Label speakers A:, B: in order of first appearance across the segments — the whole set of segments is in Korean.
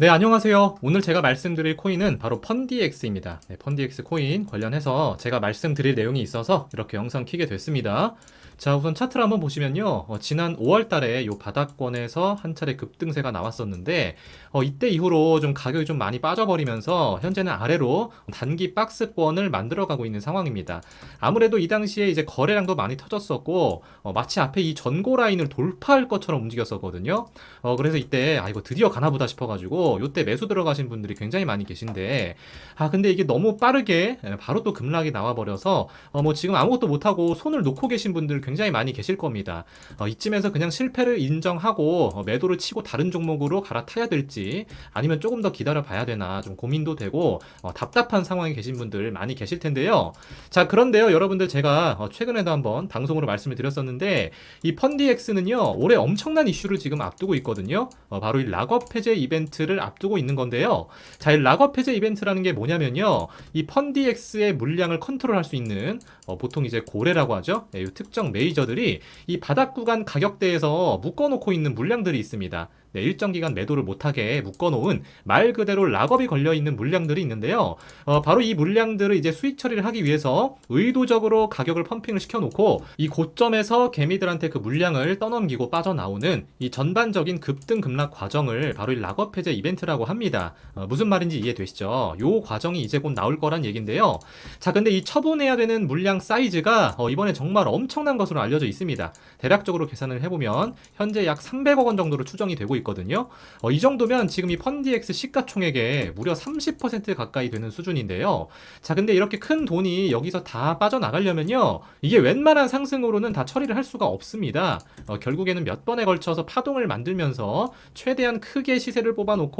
A: 네, 안녕하세요. 오늘 제가 말씀드릴 코인은 바로 펀디엑스입니다. 네, 펀디엑스 코인 관련해서 제가 말씀드릴 내용이 있어서 이렇게 영상 키게 됐습니다. 자, 우선 차트를 한번 보시면요. 어, 지난 5월 달에 요 바닥권에서 한 차례 급등세가 나왔었는데, 어, 이때 이후로 좀 가격이 좀 많이 빠져버리면서 현재는 아래로 단기 박스권을 만들어가고 있는 상황입니다. 아무래도 이 당시에 이제 거래량도 많이 터졌었고, 어, 마치 앞에 이 전고 라인을 돌파할 것처럼 움직였었거든요. 어, 그래서 이때, 아, 이거 드디어 가나보다 싶어가지고, 요때 매수 들어가신 분들이 굉장히 많이 계신데, 아, 근데 이게 너무 빠르게, 예, 바로 또 급락이 나와버려서, 어, 뭐 지금 아무것도 못하고 손을 놓고 계신 분들 굉장히 많이 계실 겁니다. 어, 이쯤에서 그냥 실패를 인정하고, 어, 매도를 치고 다른 종목으로 갈아타야 될지, 아니면 조금 더 기다려 봐야 되나, 좀 고민도 되고, 어, 답답한 상황에 계신 분들 많이 계실 텐데요. 자, 그런데요, 여러분들 제가 어, 최근에도 한번 방송으로 말씀을 드렸었는데, 이 펀디엑스는요, 올해 엄청난 이슈를 지금 앞두고 있거든요. 어, 바로 이 락업 해제 이벤트를 앞두고 있는 건데요. 자, 이 락업 해제 이벤트라는 게 뭐냐면요. 이 펀디엑스의 물량을 컨트롤할 수 있는 어, 보통 이제 고래라고 하죠. 네, 이 특정 메이저들이 이 바닥 구간 가격대에서 묶어놓고 있는 물량들이 있습니다. 네, 일정 기간 매도를 못하게 묶어놓은 말 그대로 락업이 걸려 있는 물량들이 있는데요. 어, 바로 이 물량들을 이제 수익 처리를 하기 위해서 의도적으로 가격을 펌핑을 시켜놓고 이 고점에서 개미들한테 그 물량을 떠넘기고 빠져나오는 이 전반적인 급등 급락 과정을 바로 이 락업 해제 이벤트 라고 합니다. 어, 무슨 말인지 이해되시죠? 요 과정이 이제 곧 나올 거란 얘긴데요. 자, 근데 이 처분해야 되는 물량 사이즈가 어, 이번에 정말 엄청난 것으로 알려져 있습니다. 대략적으로 계산을 해보면 현재 약 300억 원 정도로 추정이 되고 있거든요. 어, 이 정도면 지금 이 펀디엑스 시가총액의 무려 30% 가까이 되는 수준인데요. 자, 근데 이렇게 큰 돈이 여기서 다 빠져나가려면요. 이게 웬만한 상승으로는 다 처리를 할 수가 없습니다. 어, 결국에는 몇 번에 걸쳐서 파동을 만들면서 최대한 크게 시세를 뽑아놓고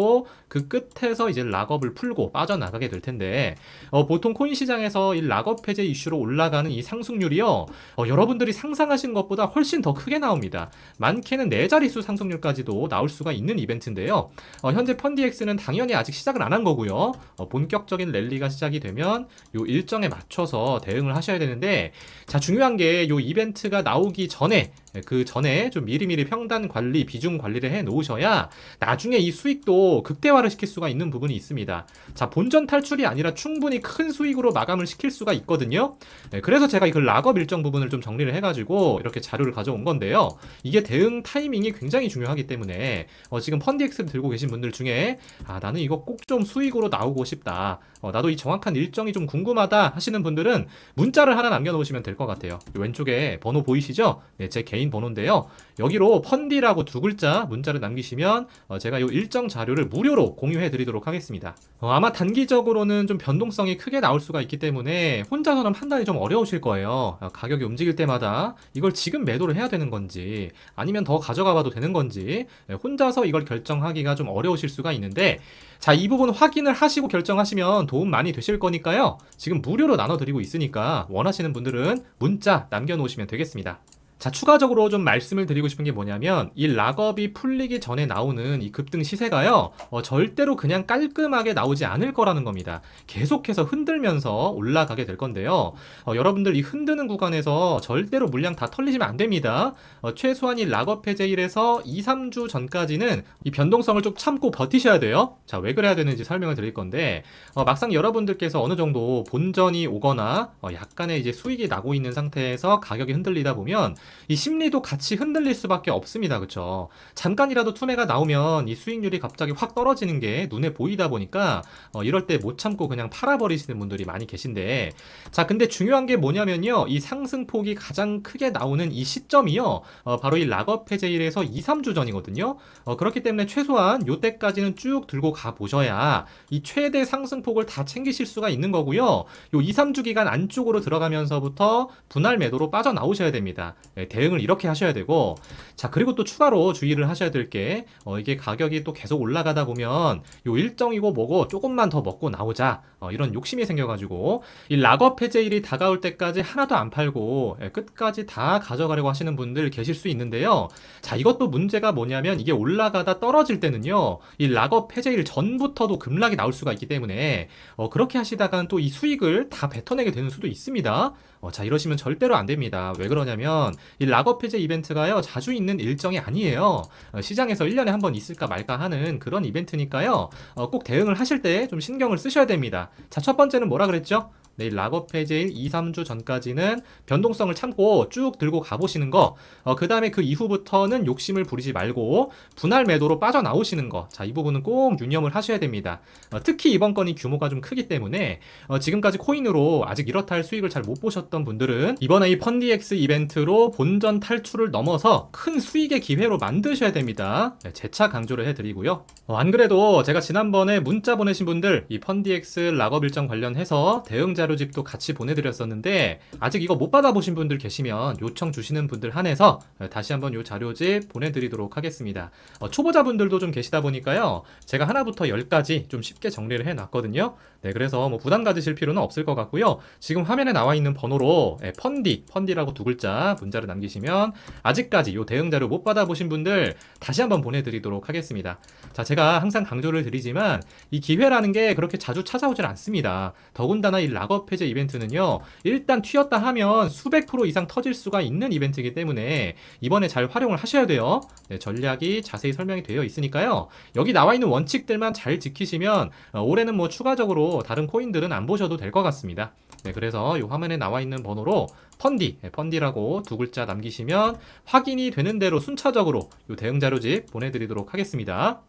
A: 그 끝에서 이제 락업을 풀고 빠져나가게 될 텐데 어, 보통 코인 시장에서 이 락업 해제 이슈로 올라가는 이 상승률이요. 어, 여러분들이 상상하신 것보다 훨씬 더 크게 나옵니다. 많게는 네 자릿수 상승률까지도 나올 수가 있는 이벤트인데요. 어, 현재 펀디엑스는 당연히 아직 시작을 안 한 거고요. 어, 본격적인 랠리가 시작이 되면 요 일정에 맞춰서 대응을 하셔야 되는데 자 중요한 게 요 이벤트가 나오기 전에 그 전에 좀 미리미리 평단 관리, 비중 관리를 해 놓으셔야 나중에 이 수익도 극대화를 시킬 수가 있는 부분이 있습니다. 자, 본전 탈출이 아니라 충분히 큰 수익으로 마감을 시킬 수가 있거든요. 네, 그래서 제가 그 락업 일정 부분을 좀 정리를 해가지고 이렇게 자료를 가져온 건데요. 이게 대응 타이밍이 굉장히 중요하기 때문에 어, 지금 펀디엑스를 들고 계신 분들 중에 아, 나는 이거 꼭 좀 수익으로 나오고 싶다. 어, 나도 이 정확한 일정이 좀 궁금하다 하시는 분들은 문자를 하나 남겨놓으시면 될 것 같아요. 왼쪽에 번호 보이시죠? 네, 제 개인 번호인데요. 여기로 펀디라고 두 글자 문자를 남기시면 어, 제가 이 일정 자료를 무료로 공유해 드리도록 하겠습니다. 어, 아마 단기적으로는 좀 변동성이 크게 나올 수가 있기 때문에 혼자서는 판단이 좀 어려우실 거예요. 어, 가격이 움직일 때마다 이걸 지금 매도를 해야 되는 건지 아니면 더 가져가 봐도 되는 건지 예, 혼자서 이걸 결정하기가 좀 어려우실 수가 있는데 자, 이 부분 확인을 하시고 결정하시면 도움 많이 되실 거니까요. 지금 무료로 나눠 드리고 있으니까 원하시는 분들은 문자 남겨 놓으시면 되겠습니다. 자, 추가적으로 좀 말씀을 드리고 싶은 게 뭐냐면, 이 락업이 풀리기 전에 나오는 이 급등 시세가요, 어, 절대로 그냥 깔끔하게 나오지 않을 거라는 겁니다. 계속해서 흔들면서 올라가게 될 건데요. 어, 여러분들 이 흔드는 구간에서 절대로 물량 다 털리시면 안 됩니다. 어, 최소한 이 락업 해제일에서 2, 3주 전까지는 이 변동성을 좀 참고 버티셔야 돼요. 자, 왜 그래야 되는지 설명을 드릴 건데, 어, 막상 여러분들께서 어느 정도 본전이 오거나, 어, 약간의 이제 수익이 나고 있는 상태에서 가격이 흔들리다 보면, 이 심리도 같이 흔들릴 수밖에 없습니다. 그쵸? 잠깐이라도 투매가 나오면 이 수익률이 갑자기 확 떨어지는 게 눈에 보이다 보니까 어, 이럴 때 못 참고 그냥 팔아버리시는 분들이 많이 계신데 자 근데 중요한 게 뭐냐면요. 이 상승폭이 가장 크게 나오는 이 시점이요. 어, 바로 이 락업 해제일에서 2, 3주 전이거든요. 어, 그렇기 때문에 최소한 요때까지는 쭉 들고 가 보셔야 이 최대 상승폭을 다 챙기실 수가 있는 거고요. 요 2, 3주 기간 안쪽으로 들어가면서부터 분할 매도로 빠져나오셔야 됩니다. 예, 대응을 이렇게 하셔야 되고 자 그리고 또 추가로 주의를 하셔야 될 게 어, 이게 가격이 또 계속 올라가다 보면 요 일정이고 뭐고 조금만 더 먹고 나오자. 어, 이런 욕심이 생겨가지고 이 락업 해제일이 다가올 때까지 하나도 안 팔고 예, 끝까지 다 가져가려고 하시는 분들 계실 수 있는데요. 자 이것도 문제가 뭐냐면 이게 올라가다 떨어질 때는요 이 락업 해제일 전부터도 급락이 나올 수가 있기 때문에 어, 그렇게 하시다가는 또이 수익을 다 뱉어내게 되는 수도 있습니다 어, 자, 이러시면 절대로 안 됩니다. 왜 그러냐면, 이 락업 해제 이벤트가요, 자주 있는 일정이 아니에요. 어, 시장에서 1년에 한 번 있을까 말까 하는 그런 이벤트니까요, 어, 꼭 대응을 하실 때 좀 신경을 쓰셔야 됩니다. 자, 첫 번째는 뭐라 그랬죠? 내일 락업 해제일 2, 3주 전까지는 변동성을 참고 쭉 들고 가보시는 거, 어, 그 다음에 그 이후부터는 욕심을 부리지 말고 분할 매도로 빠져나오시는 거, 자, 이 부분은 꼭 유념을 하셔야 됩니다. 어, 특히 이번 건이 규모가 좀 크기 때문에 어, 지금까지 코인으로 아직 이렇다 할 수익을 잘 못 보셨던 분들은 이번에 이 펀디엑스 이벤트로 본전 탈출을 넘어서 큰 수익의 기회로 만드셔야 됩니다. 네, 재차 강조를 해드리고요. 어, 안 그래도 제가 지난번에 문자 보내신 분들 이 펀디엑스 락업 일정 관련해서 대응 자 료집도 같이 보내드렸었는데 아직 이거 못 받아보신 분들 계시면 요청 주시는 분들 한해서 어, 다시 한번 요 자료집 보내드리도록 하겠습니다. 어, 초보자분들도 좀 계시다 보니까요. 제가 하나부터 열까지 좀 쉽게 정리를 해놨거든요. 네, 그래서 뭐 부담 가지실 필요는 없을 것 같고요. 지금 화면에 나와 있는 번호로 예, 펀디, 펀디라고 두 글자 문자를 남기시면 아직까지 요 대응 자료 못 받아보신 분들 다시 한번 보내드리도록 하겠습니다. 자, 제가 항상 강조를 드리지만 이 기회라는 게 그렇게 자주 찾아오질 않습니다. 더군다나 이 락업 해제 이벤트는요, 일단 튀었다 하면 수백 프로 이상 터질 수가 있는 이벤트이기 때문에 이번에 잘 활용을 하셔야 돼요. 네, 전략이 자세히 설명이 되어 있으니까요. 여기 나와 있는 원칙들만 잘 지키시면 어, 올해는 뭐 추가적으로 다른 코인들은 안 보셔도 될 것 같습니다. 네, 그래서 이 화면에 나와 있는 번호로 펀디, 네, 펀디라고 두 글자 남기시면 확인이 되는 대로 순차적으로 이 대응 자료집 보내드리도록 하겠습니다.